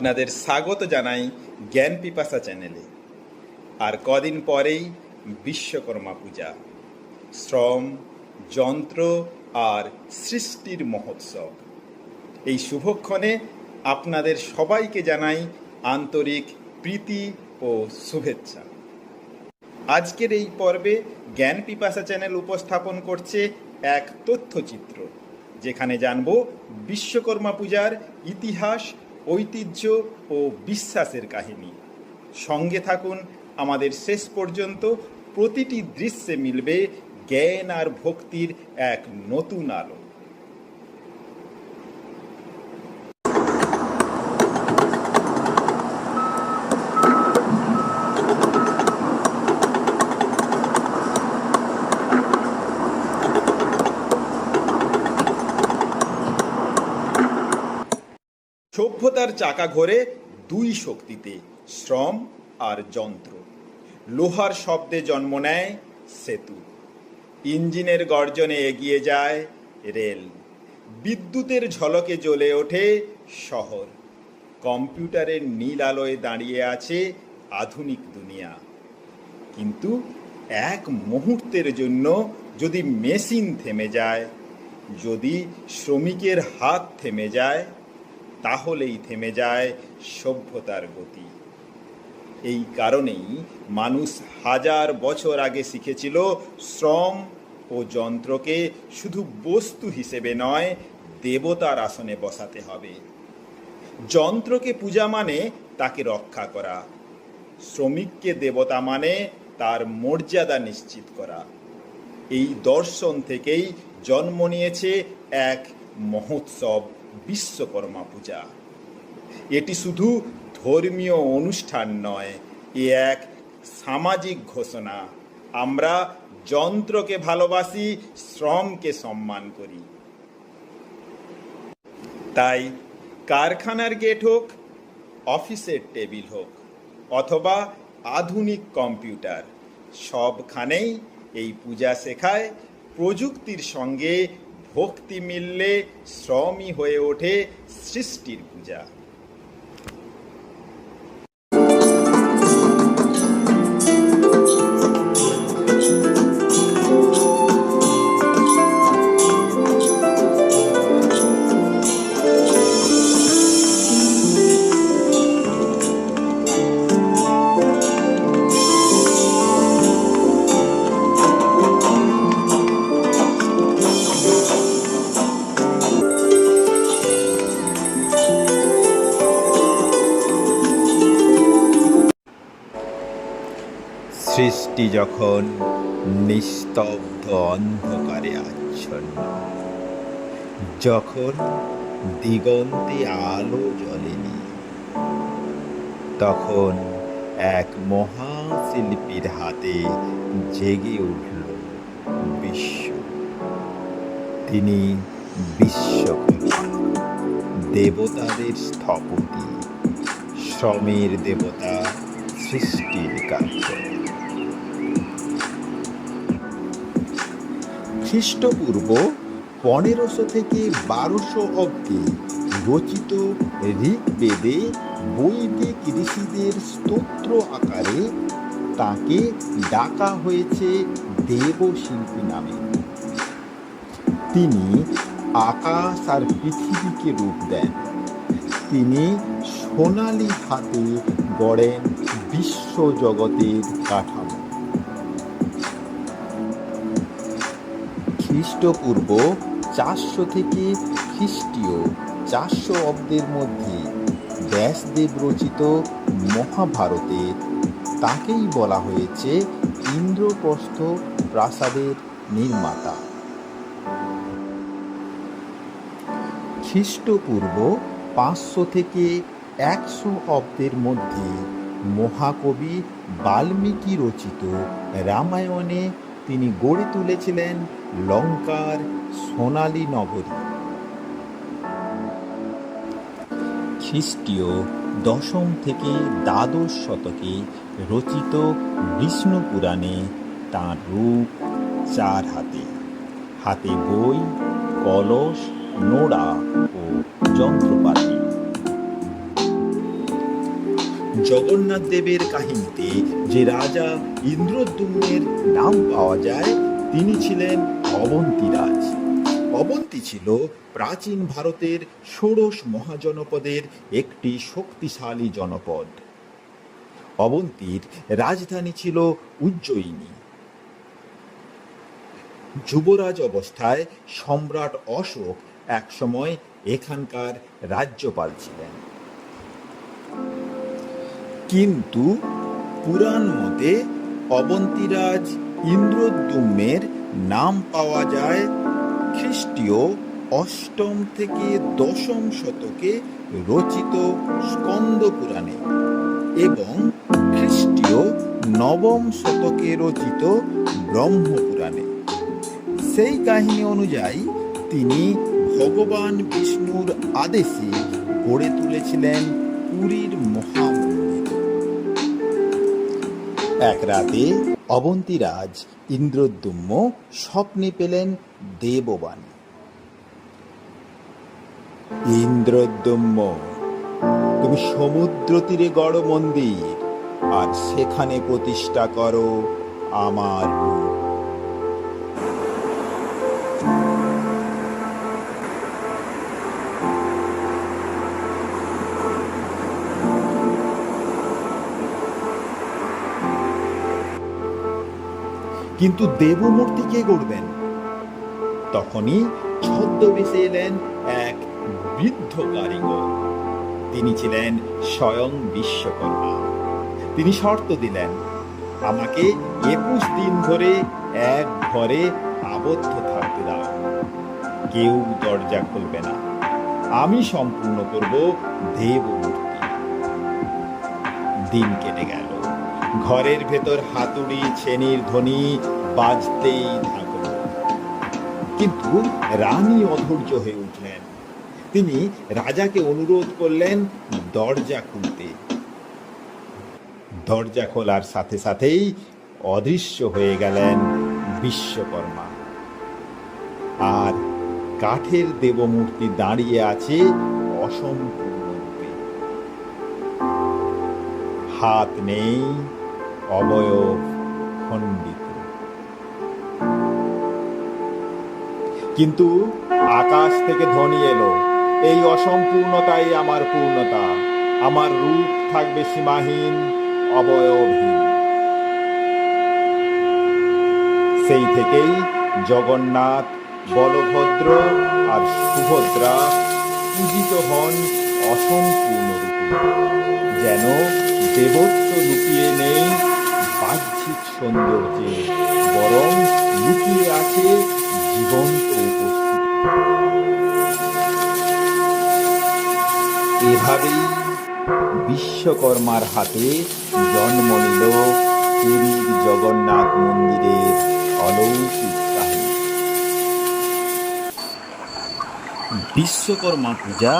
আপনাদের স্বাগত জানাই জ্ঞান পিপাসা চ্যানেলে। আর কদিন পরেই বিশ্বকর্মা পূজা, শ্রম, যন্ত্র আর সৃষ্টির মহোৎসব। এই শুভক্ষণে আপনাদের সবাইকে জানাই আন্তরিক প্রীতি ও শুভেচ্ছা। আজকের এই পর্বে জ্ঞান পিপাসা চ্যানেল উপস্থাপন করছে এক তথ্যচিত্র, যেখানে জানব বিশ্বকর্মা পূজার ইতিহাস ঐতিহ্য ও বিশ্বাসের কাহিনী। সঙ্গে থাকুন, আমাদের শেষ পর্যন্ত প্রতিটি দৃশ্যে মিলবে জ্ঞান আর ভক্তির এক নতুন আলো। সভ্যতার চাকা ঘোরে দুই শক্তিতে, শ্রম আর যন্ত্র। লোহার শব্দে জন্ম নেয় সেতু। ইঞ্জিনের গর্জনে এগিয়ে যায় রেল। বিদ্যুতের ঝলকে জ্বলে ওঠে শহর। কম্পিউটারের নীল আলোয় দাঁড়িয়ে আছে আধুনিক দুনিয়া। কিন্তু এক মুহূর্তের জন্য যদি মেশিন থেমে যায়, যদি শ্রমিকের হাত থেমে যায় তাহলেই থেমে যায় সভ্যতার গতি। এই কারণেই মানুষ হাজার বছর আগে শিখেছিল শ্রম ও যন্ত্রকে শুধু বস্তু হিসেবে নয়, দেবতার আসনে বসাতে হবে। যন্ত্রকে পূজা মানে তাকে রক্ষা করা। শ্রমিককে দেবতা মানে তার মর্যাদা নিশ্চিত করা। এই দর্শন থেকেই জন্ম নিয়েছে এক মহোৎসব। বিশ্বকর্মা পূজা। এটি শুধু ধর্মীয় অনুষ্ঠান নয়, এ এক সামাজিক ঘোষণা। আমরা যন্ত্রকে ভালোবাসি, শ্রমকে সম্মান করি। তাই কারখানার গেট হোক, অফিসের টেবিল হোক, অথবা আধুনিক কম্পিউটার, সবখানেই এই পূজা শেখায় প্রযুক্তির সঙ্গে ভক্তি মিললে শ্রমই হয়ে ওঠে সৃষ্টির পূজা। যখন নিস্তব্ধ অন্ধকারে আচ্ছন্ন, যখন দিগন্তে আলো জ্বলেনি, তখন এক মহাশিল্পীর হাতে জেগে উঠল বিশ্ব। তিনি বিশ্বকর্মা দেবতাদের স্থপতি শ্রমের দেবতা সৃষ্টির কার্য। খ্রিস্টপূর্ব পনেরোশো থেকে বারোশো অব্দে রচিত ঋগ্বেদে বৈদিক ঋষিদের স্তোত্র আকারে তাকে ডাকা হয়েছে দেবশিল্পী নামে। তিনি আকাশ আর পৃথিবীকে রূপ দেন। তিনি সোনালি হাতে গড়েন বিশ্ব জগতের খ্রিস্টপূর্ব চারশো থেকে খ্রিস্টীয় চারশো অব্দের মধ্যে ব্যাসদেব রচিত মহাভারতে তাকেই বলা হয়েছে ইন্দ্রপ্রস্থ প্রাসাদের নির্মাতা। খ্রিস্টপূর্ব পাঁচশো থেকে একশো অব্দের মধ্যে মহাকবি বাল্মীকি রচিত রামায়ণে তিনি গড়ে তুলেছিলেন লঙ্কার সোনালী নগরী। খ্রিস্টীয় দশম থেকে দ্বাদশ শতকে রচিত বিষ্ণু পুরাণে তাঁর রূপ চার হাতে। হাতে বই, কলস, নোড়া ও যন্ত্রপাতি। জগন্নাথ দেবের কাহিনীতে যে রাজা ইন্দ্রদ্যুম্নের নাম পাওয়া যায়, তিনি ছিলেন অবন্তীরাজ। অবন্তী ছিল প্রাচীন ভারতের ষোড়শ মহাজনপদের একটি শক্তিশালী জনপদ। অবন্তীর রাজধানী ছিল উজ্জয়িনী। যুবরাজ অবস্থায় সম্রাট অশোক একসময় এখানকার রাজ্যপাল ছিলেন। কিন্তু পুরাণ মতে অবন্তীরাজ ইন্দ্রদ্যুম্নের নাম পাওয়া যায় খ্রিস্টীয় অষ্টম থেকে দশম শতকে রচিত স্কন্দ পুরাণে এবং খ্রিস্টীয় নবম শতকে রচিত ব্রহ্মপুরাণে সেই কাহিনী অনুযায়ী তিনি ভগবান বিষ্ণুর আদেশে গড়ে তুলেছিলেন পুরীর মহামন্দির এক রাতে অবন্তীরাজ ইন্দ্রদ্যুম্ন স্বপ্নে পেলেন দেববাণী। ইন্দ্রদ্যুম্ন, তুমি সমুদ্র তীরে গড় মন্দির, আর সেখানে প্রতিষ্ঠা করো আমার রূপ। কিন্তু দেবমূর্তি কে গড়বেন? তখনই ছদ্মবেশে এলেন এক বৃদ্ধ কারিগর। তিনি ছিলেন স্বয়ং বিশ্বকর্মা। তিনি শর্ত দিলেন, আমাকে একুশ দিন ধরে এক ঘরে আবদ্ধ থাকতে দাও। কেউ দরজা খুলবে না। আমি সম্পূর্ণ করব দেবমূর্তি। দিন কেটে গেল। ঘরের ভেতর হাতুড়ি, ছেনির ধ্বনি বাজতেই থাকল। কিন্তু রানী অধৈর্য হয়ে উঠলেন। তিনি রাজাকে অনুরোধ করলেন, দরজা খুলতে। দরজা খোলার সাথে সাথেই অদৃশ্য হয়ে গেলেন বিশ্বকর্মা। আর কাঠের দেবমূর্তি দাঁড়িয়ে আছে অসম্পূর্ণ হাত নেই অবয়ব খণ্ডিত। কিন্তু আকাশ থেকে ধ্বনি এলো। এই অসম্পূর্ণতাই আমার পূর্ণতা। আমার রূপ থাকবে সীমাহীন, অবয়বহীন। সেই থেকেই জগন্নাথ, বলভদ্র আর সুভদ্রা পূজিত হন অসম্পূর্ণ রূপে যেন দেবত্ব লুকিয়ে নেই বাহ্যিক সৌন্দর্যে বরং লুকিয়ে আছে জীবন্ত এভাবেই বিশ্বকর্মার হাতে জন্ম নিল পুরীর জগন্নাথ মন্দিরের অলৌকিক কাহিনী। বিশ্বকর্মা পূজা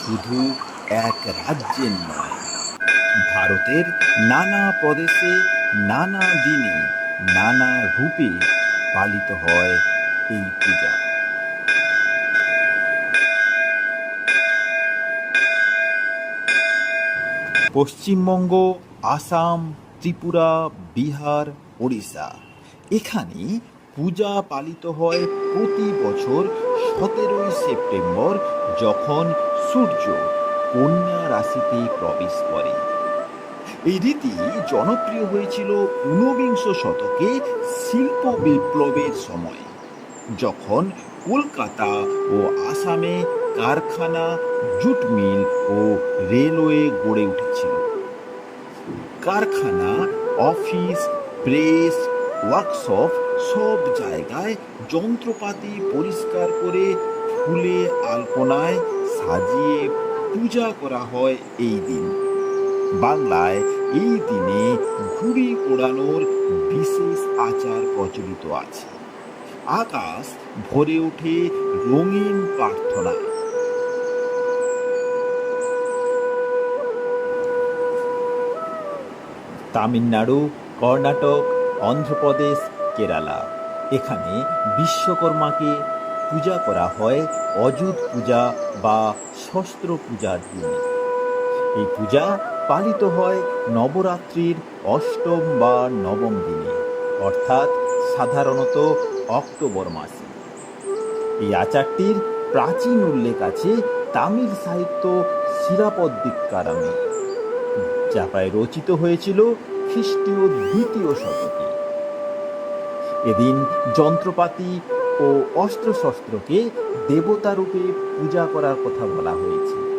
শুধু এক রাজ্যের নয়, ভারতের নানা প্রদেশে নানা দিনে নানা রূপে পালিত হয় এই পূজা। পশ্চিমবঙ্গ, আসাম, ত্রিপুরা, বিহার, ওড়িশা, এখানে পূজা পালিত হয় প্রতি বছর সতেরোই সেপ্টেম্বর যখন সূর্য কন্যা রাশিতে প্রবেশ করে। এই রীতি জনপ্রিয় হয়েছিল ঊনবিংশ শতকে শিল্প বিপ্লবের সময়, যখন কলকাতা ও আসামে কারখানা, জুট মিল ও রেলওয়ে গড়ে উঠেছিল। কারখানা, অফিস, প্রেস, ওয়ার্কশপ সব জায়গায় যন্ত্রপাতি পরিষ্কার করে ফুলে আলপনায় সাজিয়ে পূজা করা হয় এই দিন। বাংলায় এই দিনে ঘুড়ি ওড়ানোর বিশেষ আচার প্রচলিত আছে। আকাশ ভরে ওঠে রঙিন প্রার্থনায়। তামিলনাড়ু, কর্ণাটক, অন্ধ্রপ্রদেশ, কেরালা। এখানে বিশ্বকর্মাকে পূজা করা হয় অযুত পূজা বা শস্ত্র পূজার দিনে। এই পূজা পালিত হয় নবরাত্রির অষ্টম বা নবম দিনে, অর্থাৎ সাধারণত অক্টোবর মাসে। এই আচারটির প্রাচীন উল্লেখ আছে তামিল সাহিত্য শিরাপদ্দিকারামে যা প্রায় রচিত হয়েছিল খ্রিস্টীয় দ্বিতীয় শতকে। এদিন যন্ত্রপাতি ও অস্ত্রশস্ত্রকে দেবতারূপে পূজা করার কথা বলা হয়েছে।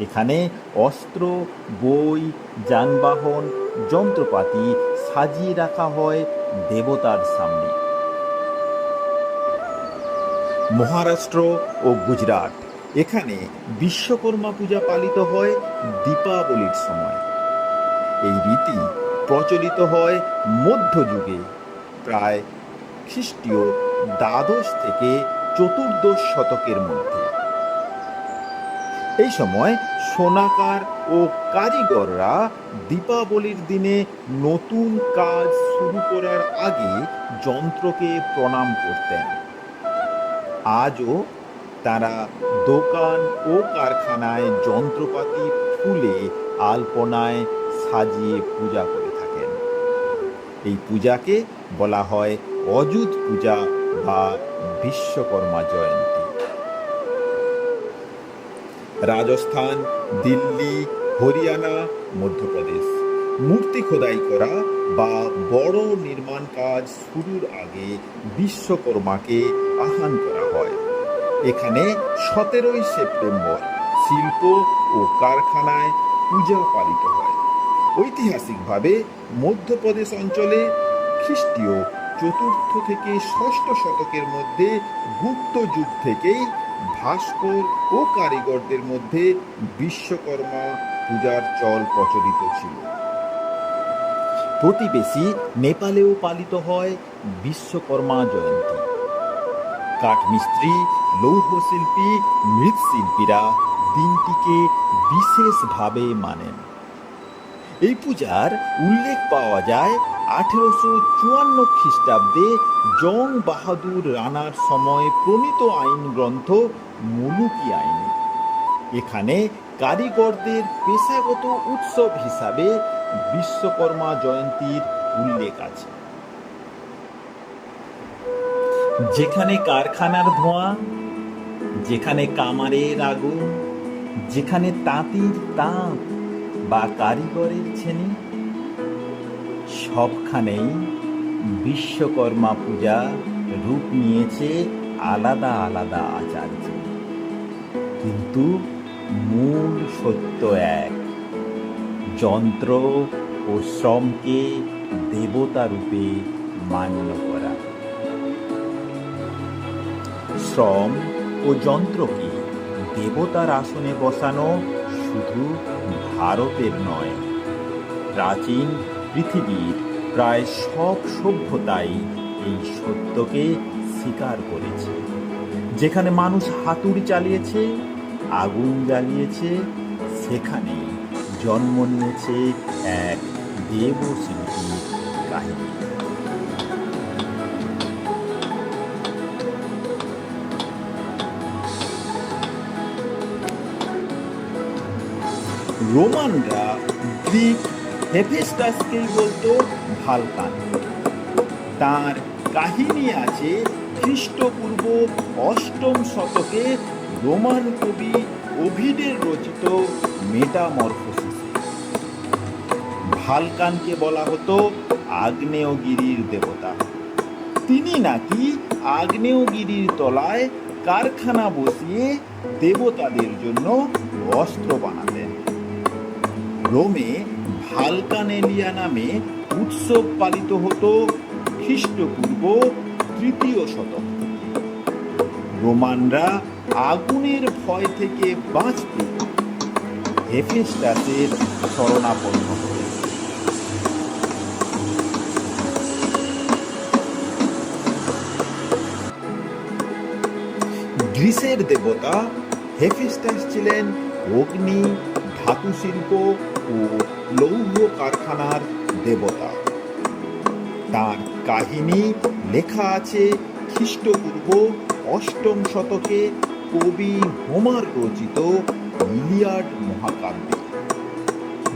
এখানে অস্ত্র, বই, যানবাহন, যন্ত্রপাতি সাজিয়ে রাখা হয় দেবতার সামনে। মহারাষ্ট্র ও গুজরাট, এখানে বিশ্বকর্মা পূজা পালিত হয় দীপাবলির সময়। এই রীতি প্রচলিত হয় মধ্যযুগে। প্রায় খ্রিস্টীয় দ্বাদশ থেকে চতুর্দশ শতকের মধ্যে। এই সময় সোনাকার ও কারিগররা দীপাবলির দিনে নতুন কাজ শুরু করার আগে যন্ত্রকে প্রণাম করতেন। আজও তারা দোকান ও কারখানায় যন্ত্রপাতি ফুলে আলপনায় সাজিয়ে পূজা করে থাকেন। এই পূজাকে বলা হয় অযুত পূজা বা বিশ্বকর্মা জয়ন্তী। রাজস্থান, দিল্লি, হরিয়ানা, মধ্যপ্রদেশ। মূর্তি খোদাই করা বা বড় নির্মাণ কাজ শুরুর আগে বিশ্বকর্মাকে আহ্বান করা হয়। এখানে সতেরোই সেপ্টেম্বর শিল্প ও কারখানায় পূজা পালিত হয়। ঐতিহাসিকভাবে মধ্যপ্রদেশ অঞ্চলে খ্রিস্টীয় চতুর্থ থেকে ষষ্ঠ শতকের মধ্যে, গুপ্ত যুগ থেকেই ভাস্কর ও কারিগরদের মধ্যে বিশ্বকর্মা পূজার চল প্রচলিত ছিল। প্রতিবেশী নেপালেও পালিত হয় বিশ্বকর্মা জয়ন্তী। কাঠমিস্ত্রি, লৌহশিল্পী, মৃৎশিল্পীরা দিনটিকে বিশেষভাবে মানেন। এই পূজার উল্লেখ পাওয়া যায় আঠেরোশো চুয়ান্ন খ্রিস্টাব্দে জং বাহাদুর রানার সময় প্রণীত আইন গ্রন্থ মুলুকি আইনে। এখানে কারিগরদের পেশাগত উৎসব হিসাবে বিশ্বকর্মা জয়ন্তীর উল্লেখ আছে। যেখানে কারখানার ধোঁয়া, যেখানে কামারের আগুন, যেখানে তাঁতির তাঁত বা কারিগরের ছেনি সবখানেই বিশ্বকর্মা পূজা রূপ নিয়েছে আলাদা আলাদা আচার্য। কিন্তু মূল সত্য এক, যন্ত্র ও শ্রমকে দেবতা রূপে মান্য করা। শ্রম ও যন্ত্রকে দেবতার আসনে বসানো শুধু ভারতের নয়। প্রাচীন পৃথিবীর প্রায় সব সভ্যতাই এই সত্যকে স্বীকার করেছে। যেখানে মানুষ হাতুড়ি চালিয়েছে, আগুন জ্বালিয়েছে সেখানে জন্ম নিয়েছে এক দেবশিল্পী রোমানরা গ্রিক হেফেস্টাসকেই বলতো ভালকান। তার কাহিনী আছে খ্রিস্টপূর্ব অষ্টম শতকে রোমান কবি ওভিডের রচিত মেটামরফোসিস। ভালকানকে বলা হতো আগ্নেয়গিরির দেবতা। তিনি নাকি আগ্নেয়গিরির তলায় কারখানা বসিয়ে দেবতাদের জন্য অস্ত্র বানাতেন। রোমে ভালকানেলিয়া নামে উৎসব পালিত হতো খ্রিস্টপূর্ব তৃতীয় শতক। রোমানরা আগুনের ভয় থেকে বাঁচতে হেফেস্টাসের শরণাপন্ন গ্রিসের দেবতা হেফেস্টাস ছিলেন অগ্নি ধাতু শিল্প ও লৌহ কারখানার দেবতা। তার কাহিনী লেখা আছে খ্রিস্টপূর্ব অষ্টম শতকে কবি হোমার রচিত ইলিয়াড মহাকাব্যে,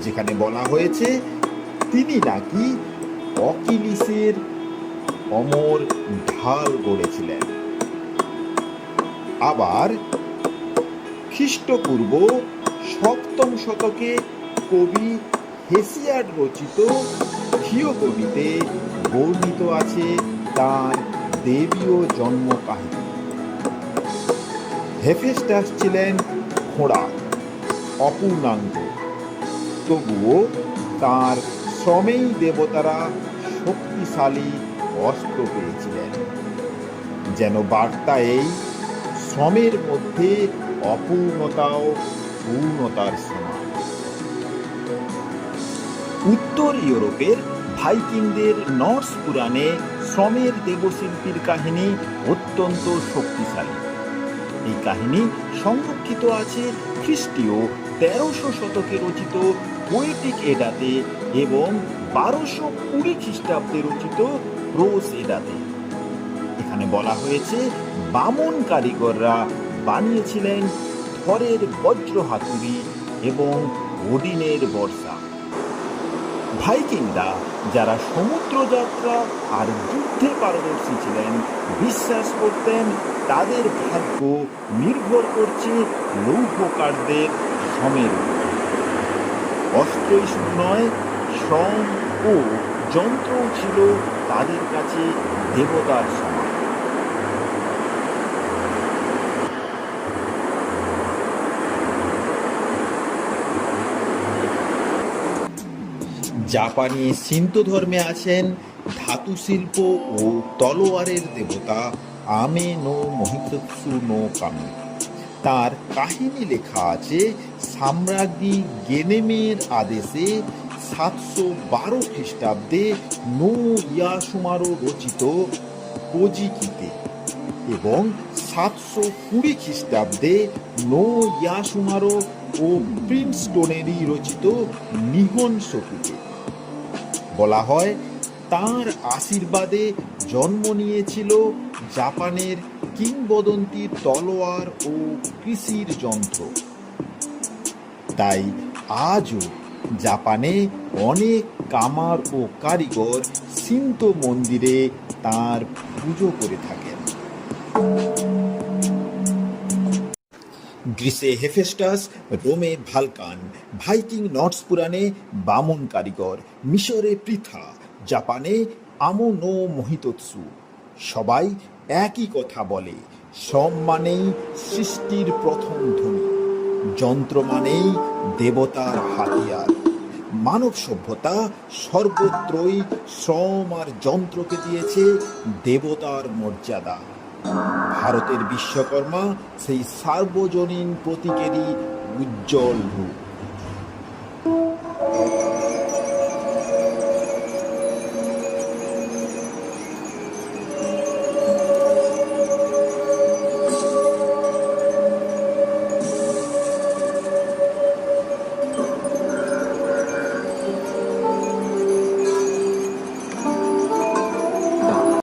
যেখানে বলা হয়েছে তিনি নাকি অকিলিসের অমর ঢাল গড়েছিলেন। আবার খ্রিস্টপূর্ব সপ্তম শতকে কবি হেসিয়াড রচিত থিওগনিতে বর্ণিত আছে তার দেবীয় জন্ম কাহিনী। হেফেস্টাস ছিলেন ঘোড়া অপূর্ণাঙ্গ। তবুও তার শ্রমেই দেবতারা শক্তিশালী অস্ত্র পেয়েছিলেন। যেন বার্তা এই, শ্রমের মধ্যে অপূর্ণতাও পূর্ণতার সমান। উত্তর ইউরোপের ভাইকিংদের নর্স পুরাণে শ্রমের দেবশিল্পীর কাহিনী অত্যন্ত শক্তিশালী। এই কাহিনী সংরক্ষিত আছে খ্রিস্টীয় তেরোশো শতকে রচিত পোয়েটিক এডাতে এবং বারোশো কুড়ি খ্রিস্টাব্দে রচিত প্রোস এডাতে। এখানে বলা হয়েছে, বামন কারিগররা বানিয়েছিলেন থরের বজ্র হাতুড়ি এবং ওডিনের বর্ষা। ভাইকিংরা, যারা সমুদ্রযাত্রা আর যুদ্ধে পারদর্শী ছিলেন, বিশ্বাস করতেন তাদের ভাগ্য নির্ভর করছে লৌহকারদের শ্রমের অস্ত্রই নয়, শ্রম ও যন্ত্রও ছিল তাদের কাছে দেবতার সমান। জাপানি সিন্ত ধর্মে আছেন ধাতু শিল্প ও তলোয়ারের দেবতা আমে নো মহিতৎসু নো কামি। তার কাহিনী লেখা আছে সাম্রাজ্ঞী গেনেমের আদেশে সাতশো বারো খ্রিস্টাব্দে নো ইয়াসুমারো রচিত কোজিকিতে এবং সাতশো কুড়ি খ্রিস্টাব্দে নো ইয়াসুমারো ও প্রিন্সটনেরই রচিত নিহন সকুতে বলা হয়, তার আশীর্বাদে জন্ম নিয়েছিল জাপানের কিংবদন্তি তলোয়ার ও কৃষির যন্ত্র। তাই আজও জাপানে অনেক কামার ও কারিগর সিন্ত মন্দিরে তার পুজো করে থাকেন। গ্রিসে হেফেস্টাস, রোমে ভালকান ভাইকিং নর্স পুরাণে বামন কারিগর, মিশরে পৃথা, জাপানে আমো নো মহিতৎসু। সবাই একই কথা বলে শ্রম মানেই সৃষ্টির প্রথম ধ্বনি, যন্ত্র মানেই দেবতার হাতিয়ার। মানব সভ্যতা সর্বত্রই শ্রম আর যন্ত্রকে দিয়েছে দেবতার মর্যাদা। ভারতের বিশ্বকর্মা সেই সার্বজনীন প্রতীকেরই উজ্জ্বল রূপ। 嗯